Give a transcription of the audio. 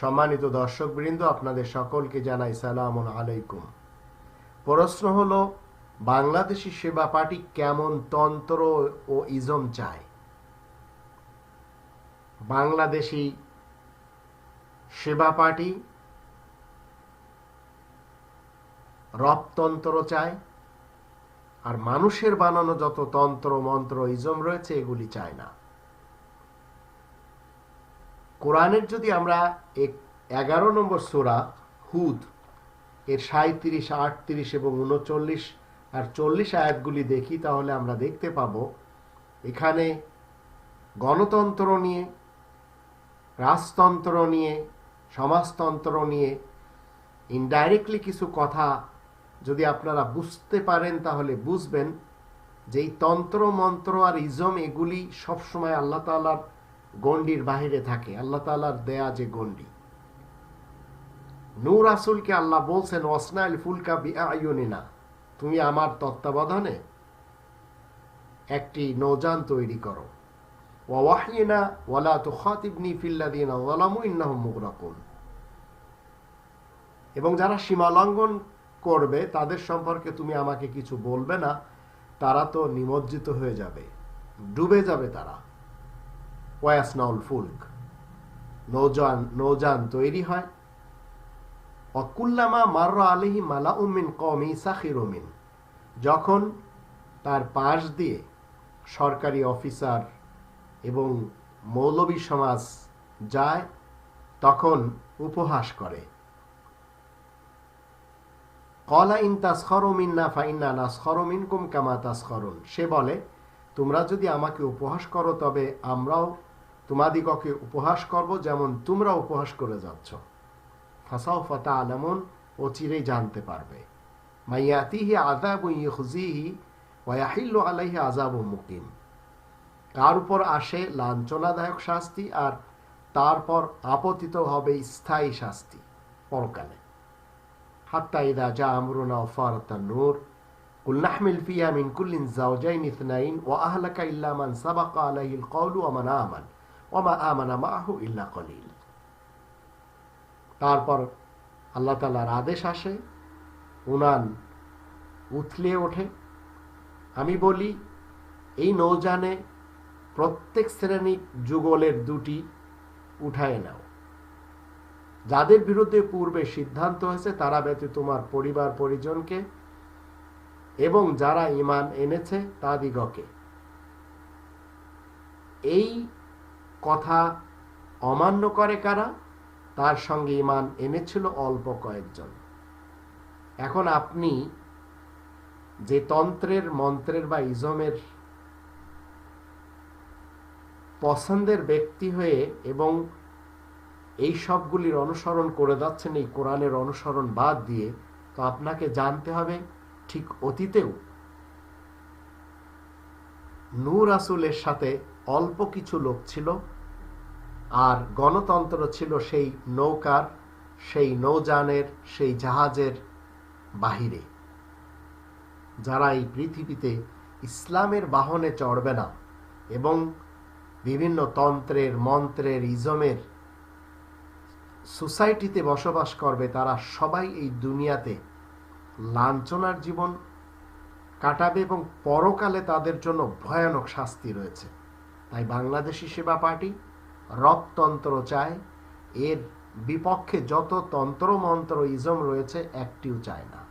সম্মানিত দর্শকবৃন্দ, আপনাদের সকলকে জানাই সালাম আলাইকুম। প্রশ্ন হলো, বাংলাদেশি সেবা পার্টি কেমন তন্ত্র ও ইজম চায়? বাংলাদেশি সেবা পার্টি রবতন্ত্র চায়, আর মানুষের বানানো যত তন্ত্র, মন্ত্র, ইজম রয়েছে, এগুলি চায় না। কোরআনের যদি আমরা এগারো নম্বর সোরা, হুদ, এর সাঁত্রিশ আটত্রিশ এবং উনচল্লিশ আর চল্লিশ আয়াতগুলি দেখি, তাহলে আমরা দেখতে পাব, এখানে গণতন্ত্র নিয়ে, রাজতন্ত্র নিয়ে, সমাজতন্ত্র নিয়ে ইনডাইরেক্টলি কিছু কথা যদি আপনারা বুঝতে পারেন, তাহলে বুঝবেন যে এই তন্ত্র, মন্ত্র আর ইজম এগুলি সবসময় আল্লাহ তালার গণ্ডির বাহিরে থাকে। আল্লাহ তালার দেয়া যে গণ্ডি। নূর আসুলকে আল্লাহ বলছেন ওসনাইল ফুলকা বিআইনিনা তুমি আমার তত্ত্বাবধানে একটি নৌযান তৈরি করো। ওয়াহিনা ওয়ালা তো খাতিবনি ফিল্লাদিনা ওয়ালামু মুগরাকুন। এবং যারা সীমা লঙ্ঘন করবে, তাদের সম্পর্কে তুমি আমাকে কিছু বলবে না। তারা তো নিমজ্জিত হয়ে যাবে। ডুবে যাবে তারা। ওয়াসনাউল ফুলক। নৌজান নৌজান তৈরি হয়। অকুল্লামা মার আলহি মালা উমিন কমি সাখিরুমিন যখন তার পাশ দিয়ে সরকারি অফিসার এবং মৌলবী সমাজ যায়, তখন উপহাস করে। কলা ইন তাসখরমিন না ফাইন্না নাসখরমিন কুম কামা তাসখরুন। সে বলে, তোমরা যদি আমাকে উপহাস করো, তবে আমরাও তোমাদিগকে উপহাস করব যেমন তোমরা উপহাস করে যাচ্ছ ফাসাও ফাতা আলামন ও চিরেই জানতে পারবে মাইয়াতিহি আজাব ইহুজিহি ওয়াহিল্ল আলাইহি আজাব মুকিম কার উপর আসে লাঞ্ছনাদায়ক শাস্তি আর তারপর আপতিত হবে স্থায়ী শাস্তি পরকালে হাত্তা ইদা যা আমরুনা ওফারতা নূর قل نحمل فيها من كل زوجين اثنين وأهلك إلا من سبق عليه القول ومن آمن ওমা আমানা মাহু ইল্লা কলিল। তারপর আল্লাহ তালার আদেশ আসে, উনান উথলে ওঠে। আমি বলি, এই নৌজানে প্রত্যেক শ্রেণি যুগলের দুটি উঠায় নাও। যাদের বিরুদ্ধে পূর্বে সিদ্ধান্ত হয়েছে, তারা ব্যতী তোমার পরিবার, পরিজনকে এবং যারা ইমান এনেছে, তাদিগকে। এই কথা অমান্য করে কারা? তার সঙ্গে ইমান এনেছিল অল্প কয়েকজন। এখন আপনি যে তন্ত্রের, মন্ত্রের বা ইজমের পছন্দের ব্যক্তি হয়ে এবং এই সবগুলির অনুসরণ করে যাচ্ছেন, এই কোরআনের অনুসরণ বাদ দিয়ে, তো আপনাকে জানতে হবে ঠিক অতীতেও নূর আসুলের সাথে অল্প কিছু লোক ছিল, আর গণতন্ত্র ছিল সেই নৌকার, সেই নৌযানের, সেই জাহাজের বাহিরে। যারা এই পৃথিবীতে ইসলামের বাহনে চড়বে না এবং বিভিন্ন তন্ত্রের, মন্ত্রের, ইজমের সোসাইটিতে বসবাস করবে, তারা সবাই এই দুনিয়াতে লাঞ্ছনার জীবন কাটাবে এবং পরকালে তাদের জন্য ভয়ানক শাস্তি রয়েছে। তাই বাংলাদেশি সেবা পার্টি রবতন্ত্র চায়। এর বিপক্ষে যত তন্ত্রমন্ত্র ইজম রয়েছে, একটিও চায় না।